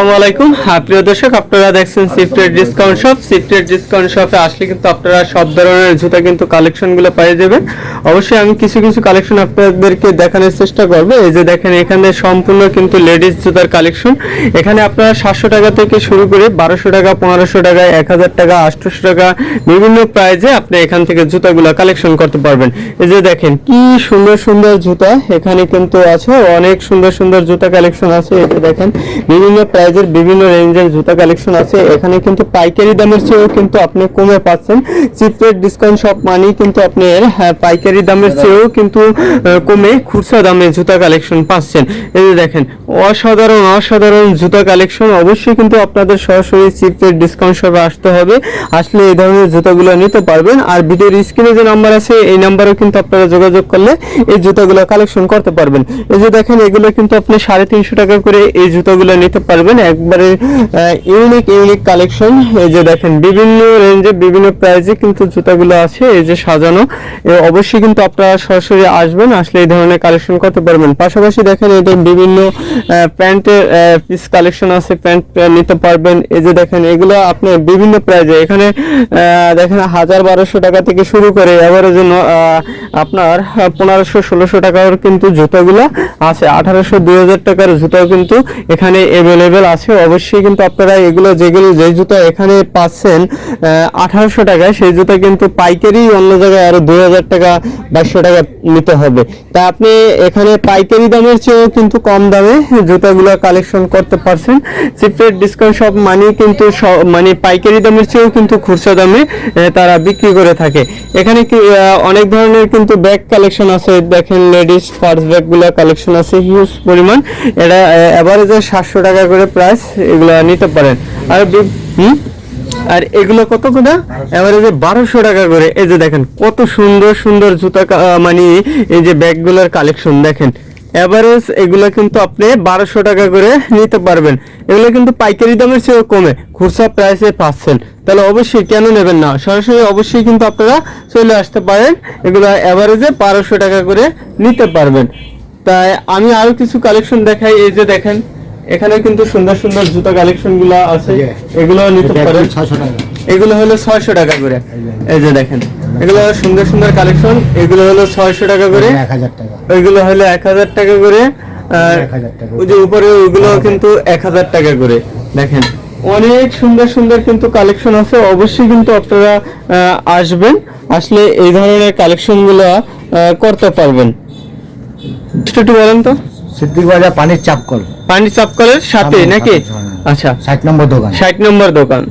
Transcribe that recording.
আসসালামু আলাইকুম। প্রিয় দর্শক, আপনারা দেখছেন shifted discount shop shifted discount শপে আসলে কিন্তু আপনারা সব ধরনের জুতা কিন্তু কালেকশনগুলো পেয়ে যাবেন। অবশ্যই আমি কিছু কিছু কালেকশন আপনাদেরকে দেখানোর চেষ্টা করব। এই যে দেখেন, এখানে সম্পূর্ণ কিন্তু লেডিস জুতার কালেকশন এখানে আপনারা সাতশো টাকা থেকে শুরু করে বারোশো টাকা, পনেরোশো টাকা, এক হাজার টাকা, আটশোশো টাকা বিভিন্ন প্রাইজে আপনি এখান থেকে জুতাগুলো কালেকশন করতে পারবেন। এই যে দেখেন, কি সুন্দর সুন্দর জুতা এখানে কিন্তু আছে। অনেক সুন্দর সুন্দর জুতা কালেকশন আছে। এই যে দেখেন, বিভিন্ন প্রাইজের বিভিন্ন রেঞ্জের জুতা কালেকশন আছে। এখানে কিন্তু পাইকারি দামের চেয়েও কিন্তু আপনি কমে পাচ্ছেন। চিপ রেট ডিসকাউন্ট সব মানেই কিন্তু আপনি হ্যাঁ, পাইকারি দামের চেয়েও কিন্তু কমে খুচরা দামে জুতা কালেকশন পাচ্ছেন। এই যে দেখেন অসাধারণ অসাধারণ জুতা কালেকশন অবশ্যই কিন্তু আপনাদের সরাসরি চিপ রেট ডিসকাউন্ট শপে আসতে হবে। আসলে এই ধরনের জুতাগুলো নিতে পারবেন। আর ভিডিওর স্ক্রিনে যে নাম্বার আছে এই নাম্বারেও কিন্তু আপনারা যোগাযোগ করলে এই জুতাগুলো কালেকশন করতে পারবেন। এই যে দেখেন এগুলো কিন্তু আপনি সাড়ে তিনশো টাকা করে এই জুতাগুলো নিতে পারবেন। একবারে ইউনিক ইউনিক কালেকশন এই যে দেখেন, বিভিন্ন রেঞ্জে বিভিন্ন প্রাইজে কিন্তু জুতাগুলো আছে, এই যে সাজানো। অবশ্যই কিন্তু আপনারা সরাসরি আসবেন, আসলে এই ধরনের কালেকশন করতে পারবেন। পাশাপাশি দেখেন এদের বিভিন্ন প্যান্টের পিস কালেকশন আছে, প্যান্ট নিতে পারবেন। এই যে দেখেন, এগুলো আপনি বিভিন্ন প্রাইজে এখানে দেখেন, হাজার বারোশো টাকা থেকে শুরু করে এভারেজে আপনার পনেরোশো, ষোলোশো টাকার কিন্তু জুতাগুলো আছে। আঠারোশো, দুই হাজার টাকার জুতাও কিন্তু এখানে অ্যাভেলেবেল আছে। অবশ্যই কিন্তু আপনারা এগুলো যেগুলো, যে জুতা এখানে পাচ্ছেন আঠারোশো টাকায়, সেই জুতা কিন্তু পাইকারি অন্য জায়গায় আরও দুই হাজার টাকা, বাইশশো টাকা নিতে হবে। তা আপনি এখানে পাইকারি দামের চেয়েও কিন্তু কম দামে জুতাগুলো কালেকশন করতে পারছেন। সিপ্রেট ডিসকাউন্ট সব মানে কিন্তু মানে পাইকারি দামের চেয়েও কিন্তু খুচরা দামে তারা বিক্রি করে থাকে। এখানে কি অনেক ধরনের কিন্তু ব্যাগ কালেকশন আছে। দেখেন লেডিস ফার্স্ট ব্যাগগুলো কালেকশন আছে হিউজ পরিমাণ। এটা অ্যাভারেজে সাতশো টাকা করে প্রাইস এগুলো নিতে পারেন। আর হুম? আর এগুলো কত করে? অ্যাভারেজে বারোশো টাকা করে। এই যে দেখেন, কত সুন্দর সুন্দর জুতা মানে এই যে ব্যাগগুলোর কালেকশন দেখেন। এভারেজ এগুলো কিন্তু আপনি বারোশো টাকা করে নিতে পারবেন। এগুলো কিন্তু পাইকারি দামের চেয়েও কমে খুচরা প্রাইসে পাচ্ছেন। তাহলে অবশ্যই কেন নেবেন না? সরাসরি অবশ্যই কিন্তু আপনারা চলে আসতে পারেন। এগুলো এভারেজে বারোশো টাকা করে নিতে পারবেন। তাই আমি আরও কিছু কালেকশন দেখাই। এই যে দেখেন এখানে কিন্তু সুন্দর সুন্দর জুতা কালেকশনগুলো আছে। এগুলো নিতে পারেন। এগুলো হলো ছয়শো টাকা করে। এই যে দেখেন এগুলো সুন্দর সুন্দর কালেকশন এগুলো হলো ছয়শো টাকা করে। এক হাজার টাকা। ওইগুলো হলো এক হাজার টাকা করে। আর ওই যে উপরে ওইগুলো কিন্তু এক হাজার টাকা করে। দেখেন অনেক সুন্দর সুন্দর কিন্তু কালেকশন আছে। অবশ্যই কিন্তু আপনারা আসবেন। আসলে এই ধরনের কালেকশনগুলো করতে পারবেন। একটু বলেন তো। সিদ্দিক বাজার পানির চাপ কল পানি চাপকলের সাথে নাকি? সামনে। আচ্ছা। ষাট নম্বর দোকান। ষাট নম্বর দোকান।